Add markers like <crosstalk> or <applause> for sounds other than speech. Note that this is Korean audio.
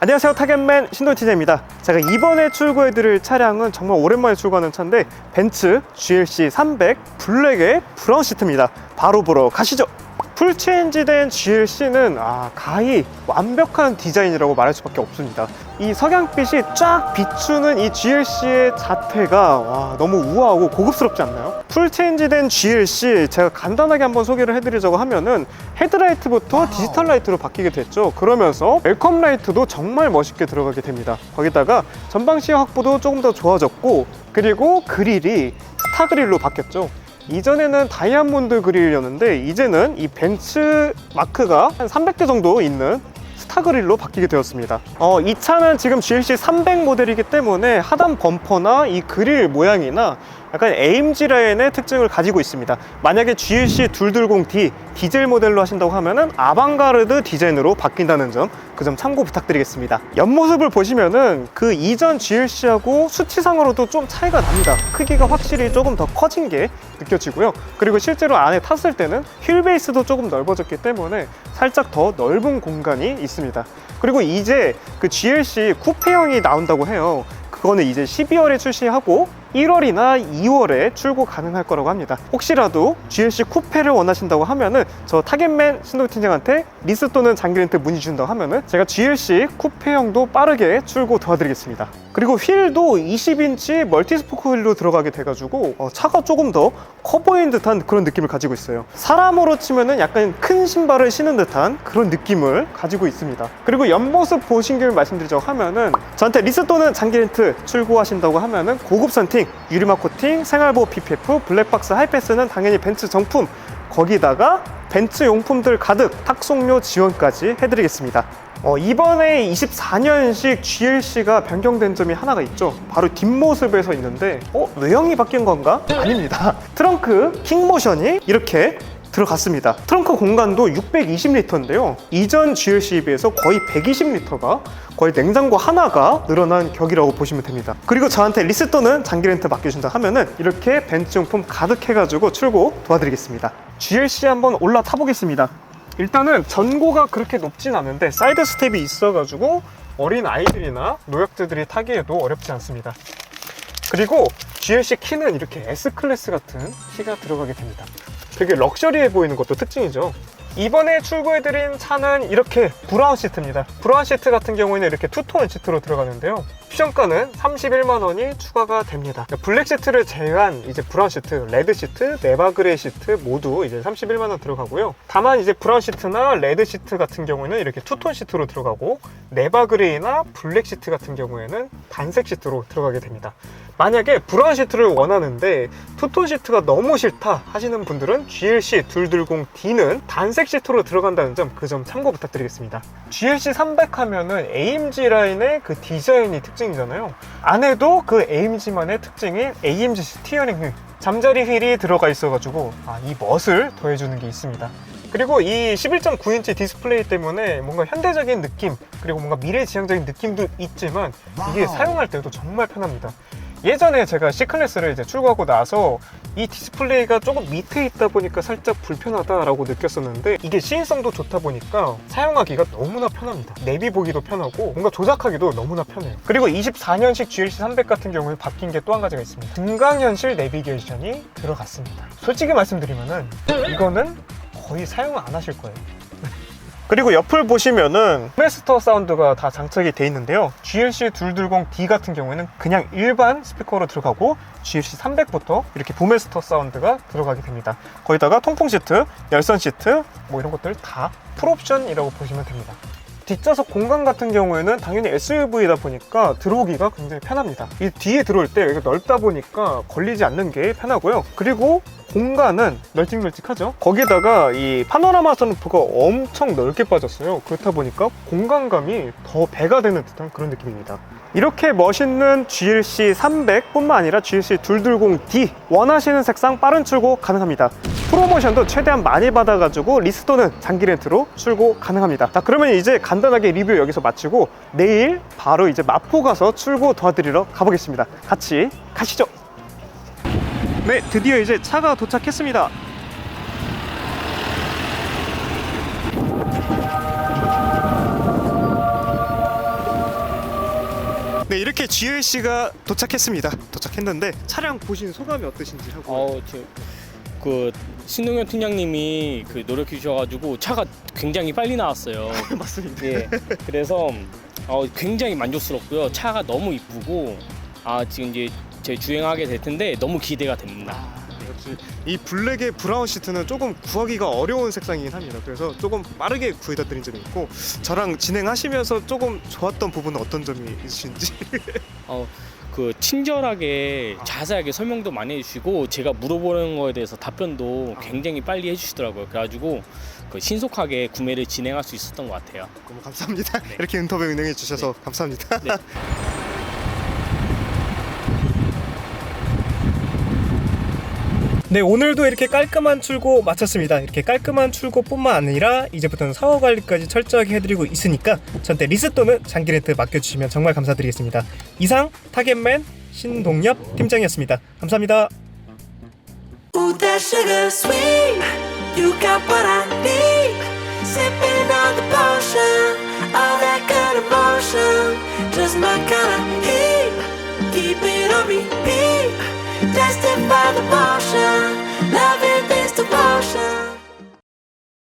안녕하세요 타겟맨 신도티제입니다. 제가 이번에 출고해드릴 차량은 정말 오랜만에 출고하는 차인데 벤츠 GLC 300 블랙의 브라운 시트입니다. 바로 보러 가시죠 풀체인지된 GLC는 아, 가히 완벽한 디자인이라고 말할 수밖에 없습니다. 이 석양빛이 쫙 비추는 이 GLC의 자태가 와, 너무 우아하고 고급스럽지 않나요? 풀체인지된 GLC 제가 간단하게 한번 소개를 해드리자고 하면은 헤드라이트부터 디지털 라이트로 바뀌게 됐죠. 그러면서 웰컴 라이트도 정말 멋있게 들어가게 됩니다. 거기다가 전방 시야 확보도 조금 더 좋아졌고 그리고 그릴이 스타 그릴로 바뀌었죠 이전에는 다이아몬드 그릴이었는데 이제는 이 벤츠 마크가 한 300대 정도 있는 스타 그릴로 바뀌게 되었습니다. 어, 이 차는 지금 GLC 300 모델이기 때문에 하단 범퍼나 이 그릴 모양이나 약간 AMG 라인의 특징을 가지고 있습니다. 만약에 GLC 220D 디젤 모델로 하신다고 하면은 아방가르드 디자인으로 바뀐다는 점, 그 점 참고 부탁드리겠습니다. 옆모습을 보시면은 그 이전 GLC하고 수치상으로도 좀 차이가 납니다. 크기가 확실히 조금 더 커진 게 느껴지고요. 그리고 실제로 안에 탔을 때는 휠 베이스도 조금 넓어졌기 때문에 살짝 더 넓은 공간이 있습니다. 그리고 이제 그 GLC 쿠페형이 나온다고 해요. 그거는 이제 12월에 출시하고 1월이나 2월에 출고 가능할 거라고 합니다. 혹시라도 GLC 쿠페를 원하신다고 하면은 저 타겟맨 신도팀장한테 리스 또는 장기 렌트 문의 주신다고 하면은 제가 GLC 쿠페형도 빠르게 출고 도와드리겠습니다. 그리고 휠도 20인치 멀티스포크 휠로 들어가게 돼가지고 어, 차가 조금 더 커 보이는 듯한 그런 느낌을 가지고 있어요. 사람으로 치면은 약간 큰 신발을 신은 듯한 그런 느낌을 가지고 있습니다. 그리고 옆모습 보신 김에 말씀드리자고 하면은 저한테 리스 또는 장기 렌트 출고하신다고 하면은 고급 선팅, 유리막 코팅, 생활보호 PPF, 블랙박스 하이패스는 당연히 벤츠 정품 거기다가 벤츠 용품들 가득 탁송료 지원까지 해드리겠습니다. 어, 이번에 24년식 GLC가 변경된 점이 하나가 있죠. 바로 뒷모습에서 있는데, 어, 외형이 바뀐 건가? 아닙니다. <laughs> 트렁크 킹모션이 이렇게 들어갔습니다. 트렁크 공간도 620리터인데요. 이전 GLC에 비해서 거의 120리터가 거의 냉장고 하나가 늘어난 격이라고 보시면 됩니다. 그리고 저한테 리스 또는 장기 렌트 맡겨준다 하면은 이렇게 벤츠 용품 가득해가지고 출고 도와드리겠습니다. GLC 한번 올라 타보겠습니다. 일단은 전고가 그렇게 높진 않은데 사이드 스텝이 있어가지고 어린 아이들이나 노약자들이 타기에도 어렵지 않습니다. 그리고 GLC 키는 이렇게 S클래스 같은 키가 들어가게 됩니다. 되게 럭셔리해 보이는 것도 특징이죠. 이번에 출고해드린 차는 이렇게 브라운 시트입니다. 브라운 시트 같은 경우에는 이렇게 투톤 시트로 들어가는데요. 옵션가는 31만 원이 추가가 됩니다. 블랙 시트를 제외한 이제 브라운 시트, 레드 시트, 네바 그레이 시트 모두 이제 31만 원 들어가고요. 다만 이제 브라운 시트나 레드 시트 같은 경우에는 이렇게 투톤 시트로 들어가고 네바 그레이나 블랙 시트 같은 경우에는 단색 시트로 들어가게 됩니다. 만약에 브라운 시트를 원하는데 투톤 시트가 너무 싫다 하시는 분들은 GLC 220D는 단색 시트로 들어간다는 점 그점 참고 부탁드리겠습니다. GLC 300 하면은 AMG 라인의 그 디자인이 특 징이잖아요. 안에도 그 AMG만의 특징인 AMG 스티어링 휠, 잠자리 휠이 들어가 있어가지고 아, 이 멋을 더해주는 게 있습니다. 그리고 이 11.9인치 디스플레이 때문에 뭔가 현대적인 느낌 그리고 뭔가 미래지향적인 느낌도 있지만 이게 사용할 때도 정말 편합니다. 예전에 제가 C클래스를 이제 출고하고 나서 이 디스플레이가 조금 밑에 있다 보니까 살짝 불편하다라고 느꼈었는데 이게 시인성도 좋다 보니까 사용하기가 너무나 편합니다. 내비 보기도 편하고 뭔가 조작하기도 너무나 편해요. 그리고 24년식 GLC 300 같은 경우에 바뀐 게 또 한 가지가 있습니다. 중강현실 내비게이션이 들어갔습니다. 솔직히 말씀드리면은 이거는 거의 사용을 안 하실 거예요. 그리고 옆을 보시면은 메스터 사운드가 다 장착이 돼 있는데요. GLC 220D 같은 경우에는 그냥 일반 스피커로 들어가고 GLC 300부터 이렇게 부메스터 사운드가 들어가게 됩니다. 거기다가 통풍 시트, 열선 시트 뭐 이런 것들 다 풀옵션이라고 보시면 됩니다. 뒷좌석 공간 같은 경우에는 당연히 SUV다 보니까 들어오기가 굉장히 편합니다. 이 뒤에 들어올 때 여기가 넓다 보니까 걸리지 않는 게 편하고요. 그리고 공간은 널찍널찍하죠. 거기다가 이 파노라마 선루프가 엄청 넓게 빠졌어요. 그렇다 보니까 공간감이 더 배가 되는 듯한 그런 느낌입니다. 이렇게 멋있는 GLC 300 뿐만 아니라 GLC 220D 원하시는 색상 빠른 출고 가능합니다. 프로모션도 최대한 많이 받아가지고 리스 또는 장기 렌트로 출고 가능합니다. 자, 그러면 이제 간단하게 리뷰 여기서 마치고 내일 바로 이제 마포 가서 출고 도와드리러 가보겠습니다. 같이 가시죠. 네, 드디어 이제 차가 도착했습니다. 네 이렇게 GLC가 도착했습니다. 도착했는데 차량 보신 소감이 어떠신지 하고. 어, 저, 그 신동현 팀장님이 그 노력해 주셔가지고 차가 굉장히 빨리 나왔어요. <laughs> 맞습니다. 예. 그래서 어, 굉장히 만족스럽고요. 차가 너무 이쁘고 아 지금 이제 제 주행하게 될 텐데 너무 기대가 됩니다. 아, 역시 이 블랙의 브라운 시트는 조금 구하기가 어려운 색상이긴 합니다. 그래서 조금 빠르게 구해다 드린 점이 있고 저랑 진행하시면서 조금 좋았던 부분은 어떤 점이 있으신지. <laughs> 어, 그 친절하게 자세하게 설명도 많이 해주시고 제가 물어보는 거에 대해서 답변도 굉장히 빨리 해주시더라고요. 그래가지고 그 신속하게 구매를 진행할 수 있었던 것 같아요. 너무 감사합니다. 네. 이렇게 인터뷰 응해 주셔서 감사합니다. 네. <laughs> 네 오늘도 이렇게 깔끔한 출고 마쳤습니다. 이렇게 깔끔한 출고뿐만 아니라 이제부터는 사후 관리까지 철저하게 해드리고 있으니까 저한테 리스 또는 장기 렌트 맡겨주시면 정말 감사드리겠습니다. 이상 타겟맨 신동엽 팀장이었습니다. 감사합니다. Keep it on repeat. suggested by the motion. Loving is devotion.